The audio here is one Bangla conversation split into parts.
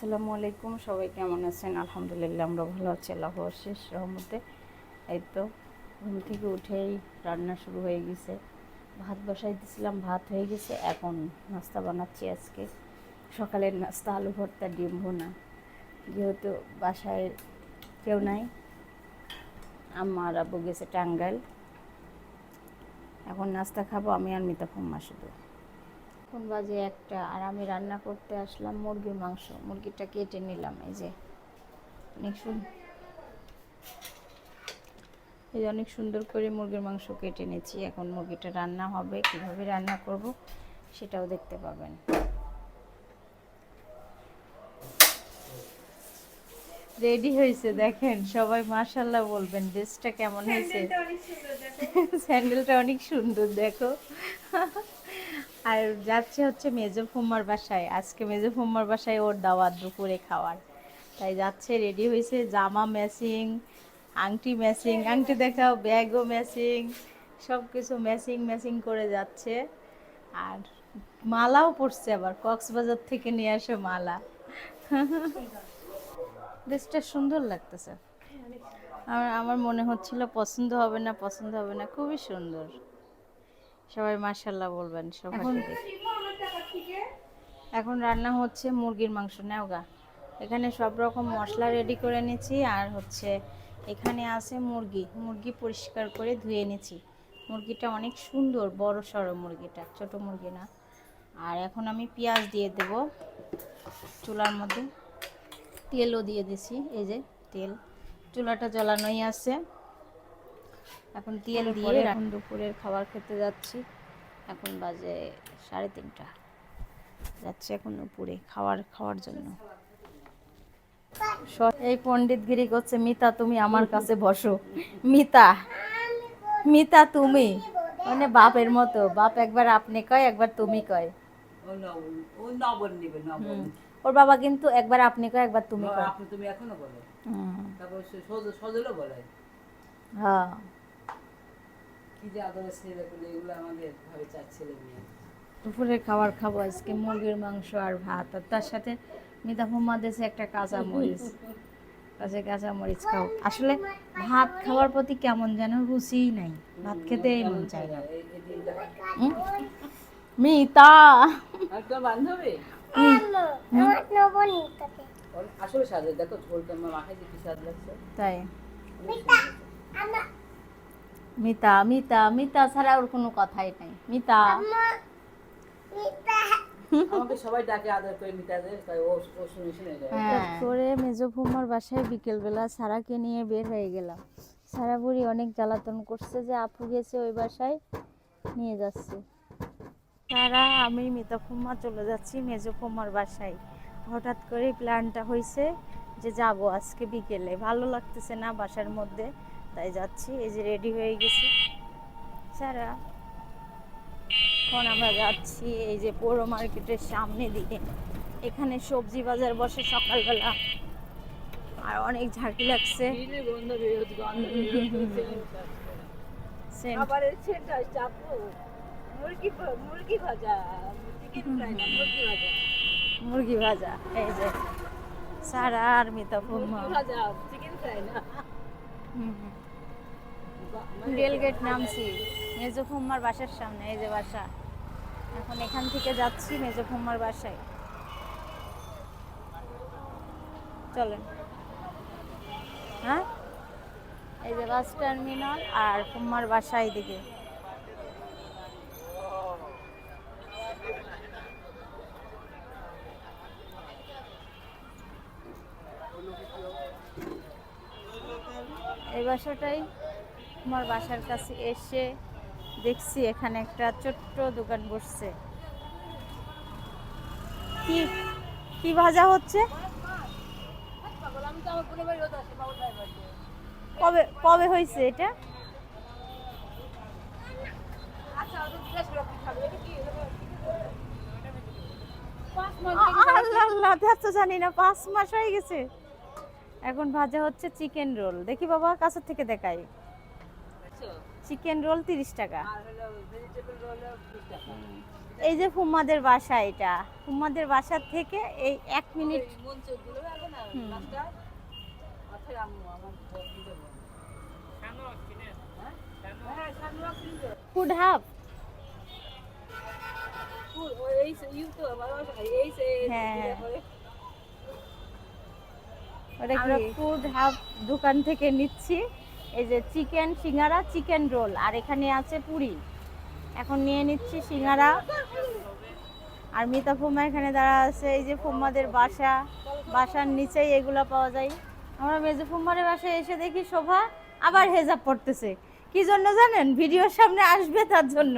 আসসালামু আলাইকুম, সবাই কেমন আছেন? আলহামদুলিল্লাহ, আমরা ভালো আছি, আল্লাহ শেষ রহমতে। এই তো, ঘুম থেকে উঠেই রান্না শুরু হয়ে গেছে। ভাত বসাই দিয়েছিলাম ভাত হয়ে গেছে, এখন নাস্তা বানাচ্ছি আজকে। সকালের নাস্তা, আলু ভর্তা, ডিম ভুনা। যেহেতু বাসায় কেউ নাই আমার আব্বু গেছে টাঙ্গাইল। এখন নাস্তা খাব আমি আর মিতা ফুম্মা শুধু। এখন বাজে একটা আর আমি রান্না করতে আসলাম মুরগির মাংস। মুরগিটা কেটে নিলাম এই যে। অনেক সুন্দর এই যে অনেক সুন্দর করে মুরগির মাংস কেটে নিয়েছি। এখন মুরগিটা রান্না হবে কীভাবে রান্না করব সেটাও দেখতে পাবেন। রেডি হয়েছে দেখেন সবাই মাশাল্লাহ বলবেন ড্রেসটা কেমন হয়েছে? স্যান্ডেলটা অনেক সুন্দর দেখো। আর যাচ্ছে হচ্ছে মেজো ফুম্মার বাসায়। আজকে মেজো ফুম্মার বাসায় ওর দাওয়াত দুপুরে খাওয়ার। তাই যাচ্ছে রেডি হয়েছে, জামা ম্যাচিং আংটি ম্যাচিং আংটি দেখাও ব্যাগও ম্যাচিং সব কিছু ম্যাচিং ম্যাচিং করে যাচ্ছে। আর মালাও পড়ছে আবার, কক্সবাজার থেকে নিয়ে আসে মালা। ড্রেসটা সুন্দর লাগতেছে। আমার আমার মনে হচ্ছিল পছন্দ হবে না, পছন্দ হবে না, খুবই সুন্দর। সবাই মাশাল্লাহ বলবেন সবাই এখন রান্না হচ্ছে মুরগির মাংস নেওগা এখানে সব রকম মশলা রেডি করে নিয়েছি আর হচ্ছে এখানে আছে মুরগি। মুরগি পরিষ্কার করে ধুয়ে নিয়েছি। মুরগিটা অনেক সুন্দর বড় সড়ো মুরগিটা ছোট মুরগি না। আর এখন আমি পেঁয়াজ দিয়ে দেব। চুলার মধ্যে তেলও দিয়ে দিছি এই যে তেল। চুলাটা জ্বালানোই আছে। এখন তেল দিয়ে এখন দুপুরের খাবার খেতে যাচ্ছি। এখন বাজে সাড়ে তিনটা। যাচ্ছি এখন দুপুরে খাবার খাওয়ার জন্য। এই পণ্ডিত গিরি করছে মিতা তুমি আমার কাছে বসো। মিতা মিতা তুমি? মানে বাপের মতো বাপ একবার আপনি কয় একবার তুমি কয়। ওর বাবা কিন্তু একবার আপনি কয় একবার তুমি কয়। আপনি তুমি এখনও বলো। হুম, তারপর সে সজলও বলে। হ্যাঁ। কি যে আদরের ছেলে পেলে এগুলো আমাদের ভাবে চার ছেলে মেয়ে দুপুরে খাবার খাব আজকে মুরগির মাংস আর ভাত। আর তার সাথে মিতা ফুম্মা দেশে একটা কাঁচা মরিচ কাছে কাঁচা মরিচ খাও। আসলে ভাত খাওয়ার প্রতি কেমন যেন রুচিই নাই। ভাত খেতেই মন চায় না? মিতা! বান্ধবী? আসলে সাজে দেখো ঝোলটা আমার মাথায় যে কি লাগছে? তাই। মিতা মিতা মিতা ছাড়া ওর কোনো কথাই নাই। মিতা। আমাকে সবাই ডাকে আদর করে মিটাদের তাই ও ও শুনে শুনে যায় হ্যাঁ। করে মেজো ফুমার বাসায় বিকেলবেলা সারাকে নিয়ে বের হয়ে গেলাম। সারা বুড়ি অনেক জ্বালাতন করছে যে আপু গেছে ওই বাসায় নিয়ে যাচ্ছে। সারা আমি মিতা ফুম্মা চলে যাচ্ছি মেজো ফুম্মার বাসায়। হঠাৎ করে প্ল্যানটা হয়েছে যে যাব আজকে বিকেলে। ভালো লাগতেছে না বাসার মধ্যে। তাই যাচ্ছি এই যে রেডি হয়ে গেছি। সারা এখন আমরা যাচ্ছি এই যে পৌর মার্কেটের সামনে দিকে এখানে সবজি বাজার বসে সকালবেলা। আর অনেক ঝাঁকি লাগছে। মুরগি ভাজা। মুরগি ভাজা। এই যে। সারা আর মিতা ভাজা চিকেন ফ্রাই না। রেলগেট নামছি মেজো ফুম্মার বাসার সামনে, এই যে বাসা। এখন এখান থেকে যাচ্ছি মেজো ফুম্মার বাসায়। চলেন। হ্যাঁ? এই যে বাস টার্মিনাল আর ফুম্মার বাসা এদিকে এই বাসাটাই আমার বাসার কাছে এসে দেখছি এখানে একটা ছোট্ট দোকান বসছে। কি কি ভাজা হচ্ছে? কবে কবে হয়েছে এটা? আল্লাহ আল্লাহ জানি না, পাঁচ মাস হয়ে গেছে। এখন ভাজা হচ্ছে চিকেন রোল। দেখি বাবা কাছের থেকে দেখাই। চিকেন রোল তিরিশ টাকা। এই যে ফুম্মাদের বাসা এটা। ফুম্মাদের বাসার থেকে এই এক মিনিট। ফুড হাব হ্যাঁ। আমরা ফুড হাব দোকান থেকে নিচ্ছি। এই যে চিকেন সিঙ্গারা চিকেন রোল আর এখানে আছে পুরি। এখন নিয়ে নিচ্ছি সিঙ্গারা। আর মিতা ফুম্মা এখানে দাঁড়া আছে এই যে ফুম্মাদের বাসা। বাসার নিচেই এগুলো পাওয়া যায়। আমরা মেজে ফুম্মারের বাসায় এসে দেখি শোভা আবার হেজাব পড়তেছে কি জন্য জানেন? ভিডিওর সামনে আসবে তার জন্য।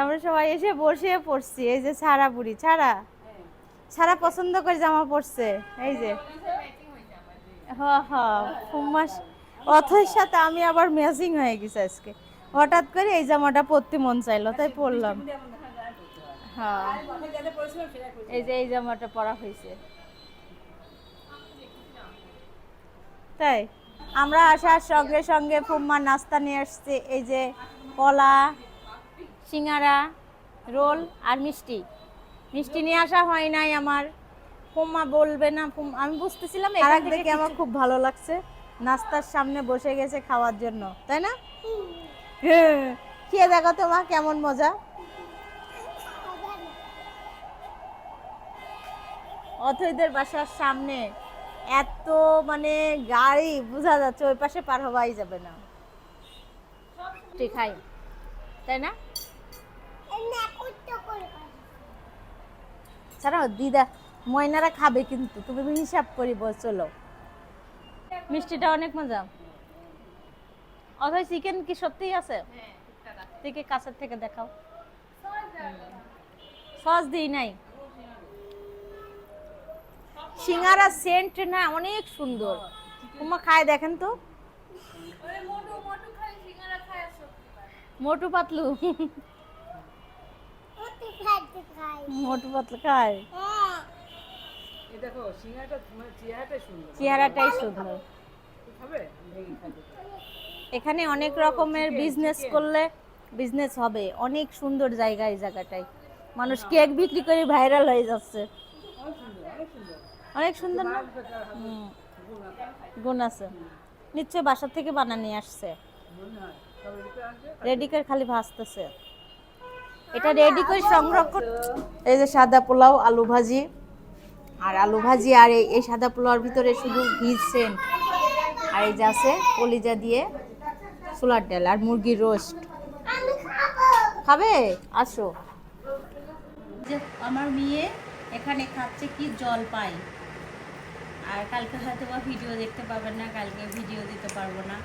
আমরা সবাই এসে বসে পড়ছি। এই যে ছাড়া বুড়ি ছাড়া। ছাড়া পছন্দ করে জামা পরছে। এই যে। হ হ, ফুম্মাস। অথের সাথে আমি আবার ম্যাচিং হয়ে গেছি আজকে। হঠাৎ করে এই জামাটা পরতে মন চাইলো, তাই পরলাম। হ্যাঁ এই যে এই জামাটা পরা হয়েছে। তাই। আমরা আসার সঙ্গে সঙ্গে ফুম্মা নাস্তা নিয়ে আসছে। এই যে কলা, সিঙ্গারা, রোল আর মিষ্টি। মিষ্টি নিয়ে আসা হয় নাই আমার। ফুম্মা বলবে না ফুম- আমি বুঝতেছিলাম এখান থেকে আমার খুব ভালো লাগছে নাস্তার সামনে বসে গেছে খাওয়ার জন্য তাই না? হ্যাঁ খেয়ে দেখো তোমা কেমন মজা? অথৈদের বাসার সামনে এত মানে গাড়ি বোঝা যাচ্ছে ওই পাশে পার হওয়াই যাবে না। ঠিক খাই তাই না? ছাড়া দিদা ময়নারা খাবে কিন্তু তুমি হিসাব করি বল চলো। মিষ্টিটা অনেক মজা। অথয় চিকেন কি সত্যিই আছে? থেকে কাছের থেকে দেখাও। সস দিই নাই। সিঙ্গারা সেন্ট না অনেক সুন্দর। তোমার খায় দেখেন তো। মোটু পাতলু। মোটু পাতলু খায় চেহারাটাই সুন্দর। এখানে অনেক রকমের বিজনেস করলে বিজনেস হবে। অনেক সুন্দর জায়গা এই জায়গাটায়। মানুষ কেক বিক্রি করে ভাইরাল হয়ে যাচ্ছে। অনেক সুন্দর না? গুণ আছে। নিশ্চয় বাসা থেকে বানা নিয়ে আসছে। মনে হয়। তবে এটা আনছে রেডি করে খালি ভাজতেছে। এটা রেডি করে সংগ্রহ এই যে সাদা পোলাও আলু ভাজি। আর আলু ভাজি আর এই এই সাদা পোলাওর ভিতরে শুধু ঘি সেন্ট আর এই যে আছে কলিজা দিয়ে সোলার ডাল আর মুরগির রোস্ট। খাবে? আসো। যে আমার মেয়ে এখানে খাচ্ছে কি জল পাই। আর কালকে হয়তো বা ভিডিও দেখতে পাবেন না কালকে ভিডিও দিতে পারব না।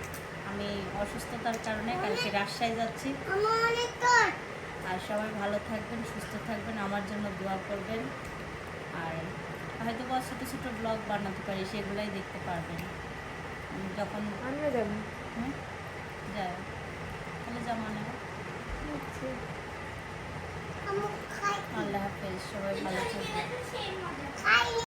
আমি অসুস্থতার কারণে কালকে রাজশাহী যাচ্ছি। আর সবাই ভালো থাকবেন সুস্থ থাকবেন আমার জন্য দোয়া করবেন। আর হয়তো বা ছোটো ছোটো ব্লগ বানাতে পারি সেগুলাই দেখতে পারবেন। যখন আমিও যাব। হুম, তাহলে জামা নেব আল্লাহ হাফেজ সবাই ভালো থাকবেন।